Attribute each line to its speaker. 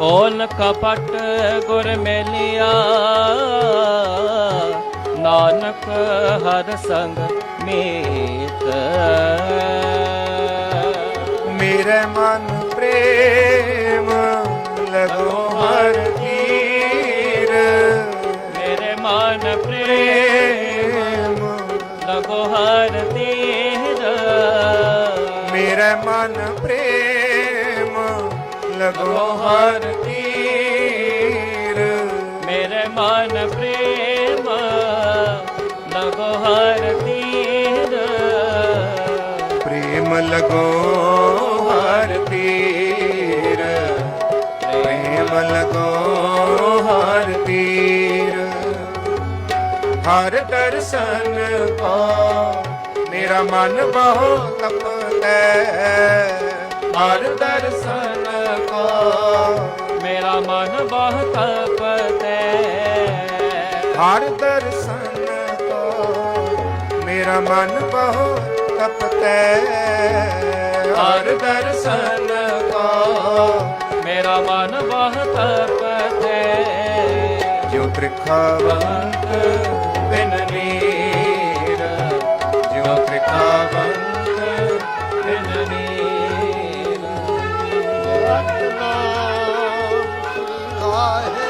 Speaker 1: On ਕਪਟ ਗੁਰ ਮੇਲਿਆ। ਨਾਨਕ ਹਰ ਸੰਗ ਮੀਤ।
Speaker 2: ਮੇਰੇ ਮਨ ਪ੍ਰੇਮ ਲਗੋ ਹਰ ਕੀਰ
Speaker 1: ਮੇਰੇ ਮਨ ਪ੍ਰੇਮ
Speaker 2: ਪ੍ਰੇਮ
Speaker 1: ਲਗੋ ਹਰ ਤੀਰ।
Speaker 2: ਮੇਰੇ ਮਨ ਪ੍ਰੇਮ ਲਗੋ ਹਰ ਕੀਰ
Speaker 1: ਮੇਰੇ ਮਨ ਪ੍ਰੇਮ ਲਗੋ ਹਰ ਤੀਰ।
Speaker 2: ਪ੍ਰੇਮ ਲਗੋ ਹਰ ਤੀਰ। ਪ੍ਰੇਮ ਲਗੋ ਹਰ ਤੀਰ। ਹਰ ਦਰਸ਼ਨ ਕੋ ਮੇਰਾ ਮਨ ਬਹੁ ਤਪਤੈ। ਹਰ ਦਰਸ਼ਨ ਕੋ
Speaker 1: ਮੇਰਾ ਮਨ ਬਹੁਤ ਤਪਤੈ।
Speaker 2: ਹਰ ਦਰਸ਼ਨ ਕੋ ਮੇਰਾ ਮਨ ਬਹੁ ਤਪਤੈ। ਹਰ ਦਰਸ਼ਨ ਕੋ
Speaker 1: ਮੇਰਾ ਮਨ ਬਹੁਤ ਤਪਤੈ।
Speaker 2: ਜਿਉ ਤ੍ਰਿਖਾਵੰਤ ਬਿਨ ਤ੍ਰਿਖਾਵੰਤ I